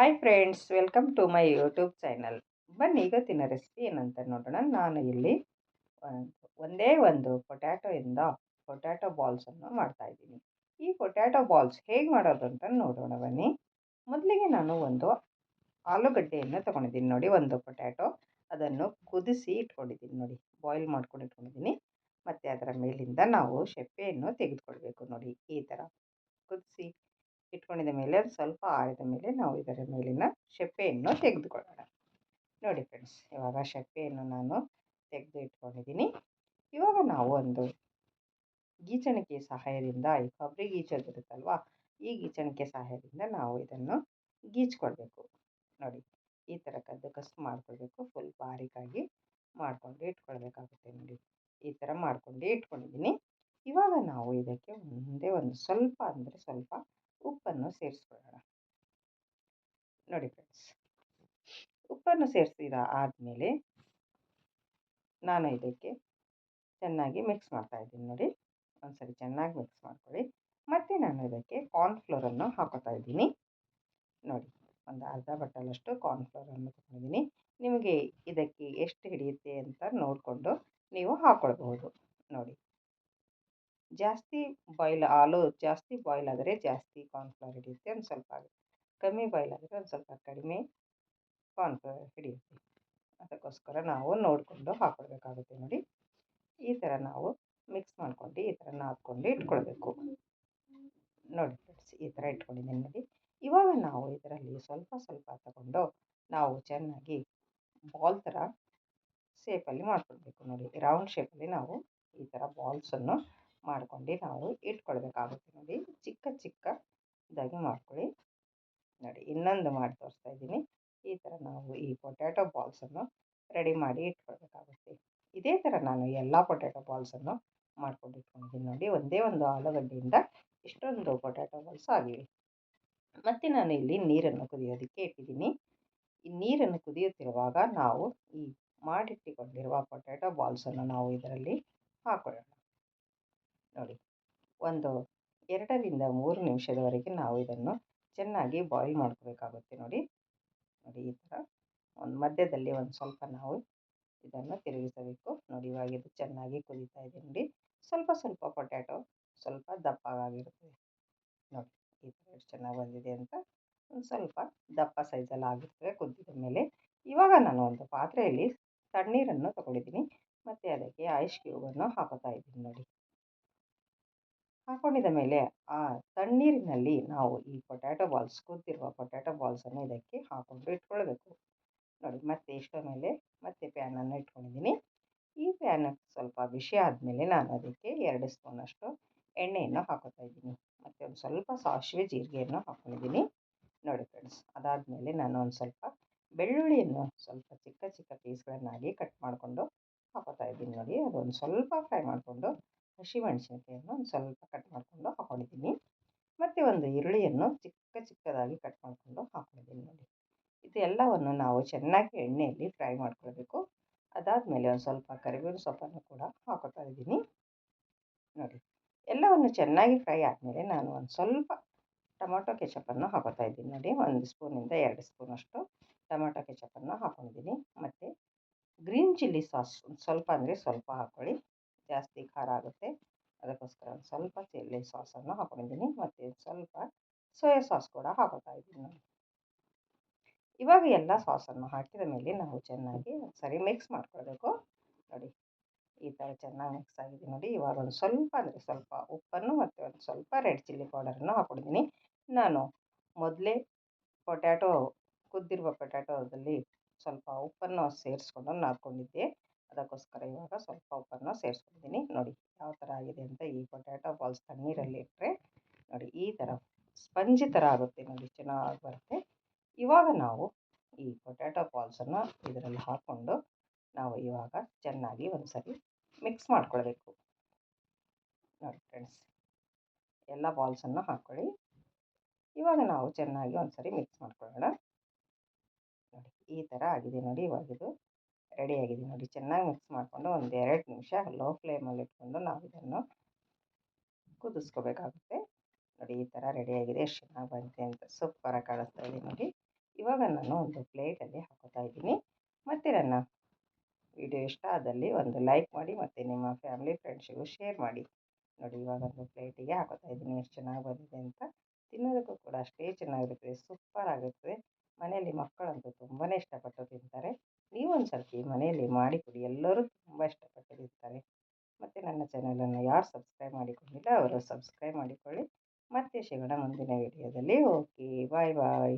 Hi friends welcome to my YouTube channel ಬನ್ನಿ ಇವತ್ತಿನ recipe ಏನಂತ ನೋಡೋಣ. ನಾನು ಇಲ್ಲಿ ಒಂದು- ಒಂದೇ ಪೊಟ್ಯಾಟೊಯಿಂದ ಪೊಟ್ಯಾಟೊ ಬಾಲ್ಸನ್ನು ಮಾಡ್ತಾಯಿದ್ದೀನಿ ಈ ಪೊಟ್ಯಾಟೊ ಬಾಲ್ಸ್ ಹೇಗೆ ಮಾಡೋದು ಅಂತ ನೋಡೋಣ ಬನ್ನಿ. ಮೊದಲಿಗೆ ನಾನು ಒಂದು ಆಲೂಗಡ್ಡೆಯನ್ನು ತೊಗೊಂಡಿದ್ದೀನಿ. ನೋಡಿ, ಒಂದು ಪೊಟ್ಯಾಟೊ ಅದನ್ನು ಕುದಿಸಿ ಇಟ್ಕೊಂಡಿದ್ದೀನಿ. ನೋಡಿ ಬಾಯ್ಲ್ ಮಾಡ್ಕೊಂಡು ಇಟ್ಕೊಂಡಿದ್ದೀನಿ. ಮತ್ತು ಅದರ ಮೇಲಿಂದ ನಾವು ಶೆಪ್ಪೆಯನ್ನು ತೆಗೆದುಕೊಳ್ಬೇಕು. ನೋಡಿ, ಈ ಥರ ಕುದಿಸಿ ಇಟ್ಕೊಂಡಿದ ಮೇಲೆ, ಅದು ಸ್ವಲ್ಪ ಆರಿದ ಮೇಲೆ ನಾವು ಇದರ ಮೇಲಿನ ಶೆಪ್ಪೆಯನ್ನು ತೆಗೆದುಕೊಳ್ಳೋಣ. ನೋಡಿ ಫ್ರೆಂಡ್ಸ್ ಇವಾಗ ಶೆಪ್ಪೆಯನ್ನು ನಾನು ತೆಗೆದು ಇಟ್ಕೊಂಡಿದ್ದೀನಿ. ಇವಾಗ ನಾವು ಒಂದು ಗೀಚಣಿಕೆ ಸಹಾಯದಿಂದ, ಈ ಕೊಬ್ಬರಿ ಗೀಚೋದಿರುತ್ತಲ್ವ ಈ ಗೀಚಣಿಕೆ ಸಹಾಯದಿಂದ ನಾವು ಇದನ್ನು ಗೀಚ್ಕೊಳ್ಬೇಕು. ನೋಡಿ, ಈ ಥರ ಕದ್ದು ಕಸ್ ಮಾಡ್ಕೊಳ್ಬೇಕು ಫುಲ್ ಬಾರೀಕಾಗಿ ಮಾಡಿಕೊಂಡು ಇಟ್ಕೊಳ್ಬೇಕಾಗುತ್ತೆ ನೋಡಿ. ಈ ಥರ ಮಾಡ್ಕೊಂಡು ಇಟ್ಕೊಂಡಿದ್ದೀನಿ. ಇವಾಗ ನಾವು ಇದಕ್ಕೆ ಒಂದೇ ಒಂದು ಸ್ವಲ್ಪ, ಅಂದರೆ ಸ್ವಲ್ಪ ಉಪ್ಪನ್ನು ಸೇರಿಸ್ಕೊಳ್ಳೋಣ. ನೋಡಿ ಫ್ರೆಂಡ್ಸ್ ಉಪ್ಪನ್ನು ಸೇರಿಸಿದ ಆದಮೇಲೆ ನಾನು ಇದಕ್ಕೆ ಚೆನ್ನಾಗಿ ಮಿಕ್ಸ್ ಮಾಡ್ತಾ ಇದ್ದೀನಿ ನೋಡಿ. ಒಂದ್ಸರಿ ಚೆನ್ನಾಗಿ ಮಿಕ್ಸ್ ಮಾಡ್ಕೊಳ್ಳಿ. ಮತ್ತೆ ನಾನು ಇದಕ್ಕೆ ಕಾರ್ನ್ಫ್ಲೋರನ್ನು ಹಾಕೋತಾ ಇದ್ದೀನಿ. ನೋಡಿ, ಒಂದು ಅರ್ಧ ಬಟ್ಟಲಷ್ಟು ಕಾರ್ನ್ಫ್ಲೋರನ್ನು ತೊಗೊಂಡಿದ್ದೀನಿ ನಿಮಗೆ ಇದಕ್ಕೆ ಎಷ್ಟು ಹಿಡಿಯುತ್ತೆ ಅಂತ ನೋಡಿಕೊಂಡು ನೀವು ಹಾಕ್ಕೊಳ್ಬಹುದು. ನೋಡಿ ಜಾಸ್ತಿ ಬಾಯ್ಲ್ ಹಾಲು ಜಾಸ್ತಿ ಬಾಯ್ಲ್ ಆದರೆ ಜಾಸ್ತಿ ಕಾರ್ನ್ಫ್ಲವರ್ ಹಿಡಿಯುತ್ತೆ, ಒಂದು ಸ್ವಲ್ಪ ಕಮ್ಮಿ ಬಾಯ್ಲ್ ಆದರೆ ಒಂದು ಸ್ವಲ್ಪ ಕಡಿಮೆ ಕಾರ್ನ್ಫ್ಲವರ್ ಹಿಡಿಯುತ್ತೆ. ಅದಕ್ಕೋಸ್ಕರ ನಾವು ನೋಡಿಕೊಂಡು ಹಾಕ್ಕೊಳ್ಬೇಕಾಗುತ್ತೆ ನೋಡಿ. ಈ ಥರ ನಾವು ಮಿಕ್ಸ್ ಮಾಡ್ಕೊಂಡು ಈ ಥರ ನಾದ್ಕೊಂಡು ಇಟ್ಕೊಳ್ಬೇಕು. ನೋಡಿ ಫ್ರೆಂಡ್ಸ್ ಈ ಥರ ಇಟ್ಕೊಂಡಿದ್ದೀನಿ ನೋಡಿ. ಇವಾಗ ನಾವು ಇದರಲ್ಲಿ ಸ್ವಲ್ಪ ಸ್ವಲ್ಪ ತಗೊಂಡು ನಾವು ಚೆನ್ನಾಗಿ ಬಾಲ್ ಥರ ಶೇಪಲ್ಲಿ ಮಾಡ್ಕೊಳ್ಬೇಕು ನೋಡಿ. ರೌಂಡ್ ಶೇಪಲ್ಲಿ ನಾವು ಈ ಥರ ಬಾಲ್ಸನ್ನು ಮಾಡ್ಕೊಂಡು ನಾವು ಇಟ್ಕೊಳ್ಬೇಕಾಗುತ್ತೆ ನೋಡಿ. ಚಿಕ್ಕ ಚಿಕ್ಕದಾಗಿ ಮಾಡ್ಕೊಳ್ಳಿ. ನೋಡಿ, ಇನ್ನೊಂದು ಮಾಡಿ ತೋರಿಸ್ತಾ ಇದ್ದೀನಿ. ಈ ಥರ ನಾವು ಈ ಪೊಟ್ಯಾಟೊ ಬಾಲ್ಸನ್ನು ರೆಡಿ ಮಾಡಿ ಇಟ್ಕೊಳ್ಬೇಕಾಗುತ್ತೆ. ಇದೇ ಥರ ನಾನು ಎಲ್ಲ ಪೊಟ್ಯಾಟೊ ಬಾಲ್ಸನ್ನು ಮಾಡ್ಕೊಂಡು ಇಟ್ಕೊಂಡಿದ್ದೀನಿ ನೋಡಿ. ಒಂದೇ ಒಂದು ಆಲೂಗಡ್ಡೆಯಿಂದ ಇಷ್ಟೊಂದು ಪೊಟ್ಯಾಟೊ ಬಾಲ್ಸ್ ಆಗಿವೆ. ಮತ್ತು ನಾನು ಇಲ್ಲಿ ನೀರನ್ನು ಕುದಿಯೋದಕ್ಕೆ ಇಟ್ಟಿದ್ದೀನಿ. ಈ ನೀರನ್ನು ಕುದಿಯುತ್ತಿರುವಾಗ ನಾವು ಈ ಮಾಡಿಟ್ಟುಕೊಂಡಿರುವ ಪೊಟ್ಯಾಟೊ ಬಾಲ್ಸನ್ನು ನಾವು ಇದರಲ್ಲಿ ಹಾಕೊಳ್ಳೋಣ. ನೋಡಿ. ಒಂದು ಎರಡರಿಂದ ಮೂರು ನಿಮಿಷದವರೆಗೆ ನಾವು ಇದನ್ನು ಚೆನ್ನಾಗಿ ಬಾಯ್ಲ್ ಮಾಡ್ಕೋಬೇಕಾಗುತ್ತೆ ನೋಡಿ. ನೋಡಿ ಈ ಥರ. ಒಂದು ಮಧ್ಯದಲ್ಲಿ ಒಂದು ಸ್ವಲ್ಪ ನಾವು ಇದನ್ನು ತಿರುಗಿಸಬೇಕು. ನೋಡಿ ಇವಾಗ ಇದು ಚೆನ್ನಾಗಿ ಕುದೀತಾ ಇದೆ ನೋಡಿ. ಸ್ವಲ್ಪ ಸ್ವಲ್ಪ ಪೊಟ್ಯಾಟೊ, ಸ್ವಲ್ಪ ದಪ್ಪವಾಗಿರುತ್ತೆ ನೋಡಿ ಈ ಥರ ಎಷ್ಟು ಚೆನ್ನಾಗಿ ಬಂದಿದೆ ಅಂತ ಒಂದು ಸ್ವಲ್ಪ ದಪ್ಪ ಸೈಜಲ್ಲಿ ಆಗಿರ್ತವೆ ಕುದ್ದಿದ ಮೇಲೆ. ಇವಾಗ ನಾನು ಒಂದು ಪಾತ್ರೆಯಲ್ಲಿ ತಣ್ಣೀರನ್ನು ತಗೊಂಡಿದ್ದೀನಿ. ಮತ್ತು ಅದಕ್ಕೆ ಐಸ್ ಕ್ಯೂಬನ್ನು ಹಾಕೋತಾ ಇದ್ದೀನಿ ನೋಡಿ. ಹಾಕೊಂಡಿದ ಮೇಲೆ ಆ ತಣ್ಣೀರಿನಲ್ಲಿ ನಾವು ಈ ಪೊಟ್ಯಾಟೊ ಬಾಲ್ಸ್ ಕುದ್ದಿರುವ ಪೊಟ್ಯಾಟೊ ಬಾಲ್ಸನ್ನು ಇದಕ್ಕೆ ಹಾಕೊಂಡು ಇಟ್ಕೊಳ್ಬೇಕು. ನೋಡಿ, ಮತ್ತೆ ಇಷ್ಟ ಮೇಲೆ ಮತ್ತೆ ಪ್ಯಾನನ್ನು ಇಟ್ಕೊಂಡಿದ್ದೀನಿ. ಈ ಪ್ಯಾನ್ ಸ್ವಲ್ಪ ಬಿಸಿ ಆದಮೇಲೆ ನಾನು ಅದಕ್ಕೆ ಎರಡು ಸ್ಪೂನಷ್ಟು ಎಣ್ಣೆಯನ್ನು ಹಾಕೋತಾ ಇದ್ದೀನಿ. ಮತ್ತು ಒಂದು ಸ್ವಲ್ಪ ಸಾಸಿವೆ ಜೀರಿಗೆಯನ್ನು ಹಾಕೊಂಡಿದ್ದೀನಿ. ನೋಡಿ ಫ್ರೆಂಡ್ಸ್ ಅದಾದಮೇಲೆ ನಾನು ಒಂದು ಸ್ವಲ್ಪ ಬೆಳ್ಳುಳ್ಳಿಯನ್ನು ಸ್ವಲ್ಪ ಚಿಕ್ಕ ಚಿಕ್ಕ ಪೀಸ್ಗಳನ್ನಾಗಿ ಕಟ್ ಮಾಡಿಕೊಂಡು ಹಾಕೋತಾ ಇದ್ದೀನಿ. ನೋಡಿ, ಅದೊಂದು ಸ್ವಲ್ಪ ಫ್ರೈ ಮಾಡಿಕೊಂಡು ಹಸಿಮೆಣಸಿನಕಾಯಿಯನ್ನು ಒಂದು ಸ್ವಲ್ಪ ಕಟ್ ಮಾಡಿಕೊಂಡು ಹಾಕೊಂಡಿದ್ದೀನಿ. ಮತ್ತು ಒಂದು ಈರುಳ್ಳಿಯನ್ನು ಚಿಕ್ಕ ಚಿಕ್ಕದಾಗಿ ಕಟ್ ಮಾಡಿಕೊಂಡು ಹಾಕೊಂಡಿದ್ದೀನಿ ನೋಡಿ. ಇದೆಲ್ಲವನ್ನು ನಾವು ಚೆನ್ನಾಗಿ ಎಣ್ಣೆಯಲ್ಲಿ ಫ್ರೈ ಮಾಡ್ಕೊಳ್ಬೇಕು. ಅದಾದಮೇಲೆ ಒಂದು ಸ್ವಲ್ಪ ಕರಿಬೇವಿನ ಸೊಪ್ಪನ್ನು ಕೂಡ ಹಾಕೋತಾ ಇದ್ದೀನಿ. ನೋಡಿ, ಎಲ್ಲವನ್ನು ಚೆನ್ನಾಗಿ ಫ್ರೈ ಆದಮೇಲೆ ನಾನು ಒಂದು ಸ್ವಲ್ಪ ಟೊಮೊಟೊ ಕೆಚಪನ್ನು ಹಾಕೋತಾ ಇದ್ದೀನಿ ನೋಡಿ. ಒಂದು ಸ್ಪೂನಿಂದ ಎರಡು ಸ್ಪೂನಷ್ಟು ಟೊಮೊಟೊ ಕೆಚಪನ್ನು ಹಾಕೊಂಡಿದ್ದೀನಿ. ಮತ್ತು ಗ್ರೀನ್ ಚಿಲ್ಲಿ ಸಾಸ್ ಸ್ವಲ್ಪ ಅಂದರೆ ಸ್ವಲ್ಪ ಹಾಕ್ಕೊಳ್ಳಿ. ಜಾಸ್ತಿ ಖಾರ ಆಗುತ್ತೆ. ಅದಕ್ಕೋಸ್ಕರ ಒಂದು ಸ್ವಲ್ಪ ಚಿಲ್ಲಿ ಸಾಸನ್ನು ಹಾಕೊಂಡಿದ್ದೀನಿ. ಮತ್ತು ಸ್ವಲ್ಪ ಸೋಯಾ ಸಾಸ್ ಕೂಡ ಹಾಕೋತಾ ಇದ್ದೀನಿ ನಾನು. ಇವಾಗ ಎಲ್ಲ ಸಾಸನ್ನು ಹಾಕಿದ ಮೇಲೆ ನಾವು ಚೆನ್ನಾಗಿ ಸರಿ ಮಿಕ್ಸ್ ಮಾಡ್ಕೊಳ್ಬೇಕು. ನೋಡಿ, ಈ ಥರ ಚೆನ್ನಾಗಿ ಮಿಕ್ಸ್ ಆಗಿದೆ ನೋಡಿ. ಇವಾಗ ಒಂದು ಸ್ವಲ್ಪ ಅಂದರೆ ಸ್ವಲ್ಪ ಉಪ್ಪನ್ನು ಮತ್ತು ಒಂದು ಸ್ವಲ್ಪ ರೆಡ್ ಚಿಲ್ಲಿ ಪೌಡರನ್ನು ಹಾಕೊಂಡಿದ್ದೀನಿ. ನಾನು ಮೊದಲೇ ಪೊಟ್ಯಾಟೊ ಕುದ್ದಿರುವ ಪೊಟ್ಯಾಟೊದಲ್ಲಿ ಸ್ವಲ್ಪ ಉಪ್ಪನ್ನು ಸೇರಿಸ್ಕೊಂಡು ನಾದ್ಕೊಂಡಿದ್ದೆ. ಅದಕ್ಕೋಸ್ಕರ ಇವಾಗ ಸ್ವಲ್ಪ ಉಪ್ಪನ್ನು ಸೇರಿಸ್ಕೊಂಡಿದ್ದೀನಿ ನೋಡಿ ಯಾವ ಥರ ಆಗಿದೆ ಅಂತ ಈ ಪೊಟ್ಯಾಟೊ ಬಾಲ್ಸ್ ತಣ್ಣೀರಲ್ಲಿ ಇಟ್ಟರೆ ನೋಡಿ ಈ ಥರ ಸ್ಪಂಜಿ ಥರ ಆಗುತ್ತೆ ನೋಡಿ ಚೆನ್ನಾಗಿ ಬರುತ್ತೆ. ಇವಾಗ ನಾವು ಈ ಪೊಟ್ಯಾಟೊ ಬಾಲ್ಸನ್ನು ಇದರಲ್ಲಿ ಹಾಕ್ಕೊಂಡು ನಾವು ಇವಾಗ ಚೆನ್ನಾಗಿ ಒಂದು ಸರಿ ಮಿಕ್ಸ್ ಮಾಡ್ಕೊಳ್ಬೇಕು. ನೋಡಿ ಫ್ರೆಂಡ್ಸ್, ಎಲ್ಲ ಬಾಲ್ಸನ್ನು ಹಾಕ್ಕೊಳ್ಳಿ ಇವಾಗ ನಾವು ಚೆನ್ನಾಗಿ ಒಂದು ಸರಿ ಮಿಕ್ಸ್ ಮಾಡ್ಕೊಳ್ಳೋಣ. ನೋಡಿ ಈ ಥರ ಆಗಿದೆ ನೋಡಿ ಇವಾಗ ಇದು. ರೆಡಿಯಾಗಿದೆ ನೋಡಿ, ಚೆನ್ನಾಗಿ ಮಿಕ್ಸ್ ಮಾಡಿಕೊಂಡು ಒಂದು ಎರಡು ನಿಮಿಷ ಲೋ ಫ್ಲೇಮಲ್ಲಿ ಇಟ್ಕೊಂಡು ನಾವು ಇದನ್ನು ಕುದಿಸ್ಕೋಬೇಕಾಗುತ್ತೆ. ನೋಡಿ, ಈ ಥರ ರೆಡಿಯಾಗಿದೆ ಎಷ್ಟು ಚೆನ್ನಾಗಿ ಬಂದಿದೆ ಅಂತ ಸೂಪರಾಗಿ ಕಾಣಿಸ್ತಾ ಇದೆ ನೋಡಿ. ಇವಾಗ ನಾನು ಒಂದು ಪ್ಲೇಟಲ್ಲಿ ಹಾಕೋತಾ ಇದ್ದೀನಿ. ಮತ್ತು ನನ್ನ ವಿಡಿಯೋ ಇಷ್ಟ ಆದಲ್ಲಿ ಒಂದು ಲೈಕ್ ಮಾಡಿ, ಮತ್ತು ನಿಮ್ಮ ಫ್ಯಾಮಿಲಿ ಫ್ರೆಂಡ್ಸಿಗೂ ಶೇರ್ ಮಾಡಿ. ನೋಡಿ, ಇವಾಗ ಒಂದು ಪ್ಲೇಟಿಗೆ ಹಾಕೋತಾ ಇದ್ದೀನಿ. ಎಷ್ಟು ಚೆನ್ನಾಗಿ ಬಂದಿದೆ ಅಂತ ತಿನ್ನೋದಕ್ಕೂ ಕೂಡ ಅಷ್ಟೇ ಚೆನ್ನಾಗಿರುತ್ತೆ ಸೂಪರ್ ಆಗಿರ್ತದೆ ಮನೆಯಲ್ಲಿ ಮಕ್ಕಳಂತೂ ತುಂಬಾ ಇಷ್ಟಪಟ್ಟು ತಿಂತಾರೆ. ನೀವು ಒಂದು ಸರ್ತಿ ಮನೆಯಲ್ಲಿ ಮಾಡಿಕೊಡಿ ಎಲ್ಲರೂ ತುಂಬ ಇಷ್ಟಪಟ್ಟು ತಿಂತಾರೆ ಮತ್ತು ನನ್ನ ಚಾನಲನ್ನು ಯಾರು ಸಬ್ಸ್ಕ್ರೈಬ್ ಮಾಡಿಕೊಂಡಿಲ್ಲ ಅವರು ಸಬ್ಸ್ಕ್ರೈಬ್ ಮಾಡಿಕೊಳ್ಳಿ. ಮತ್ತೆ ಸಿಗೋಣ ಮುಂದಿನ ವಿಡಿಯೋದಲ್ಲಿ ಓಕೆ ಬಾಯ್ ಬಾಯ್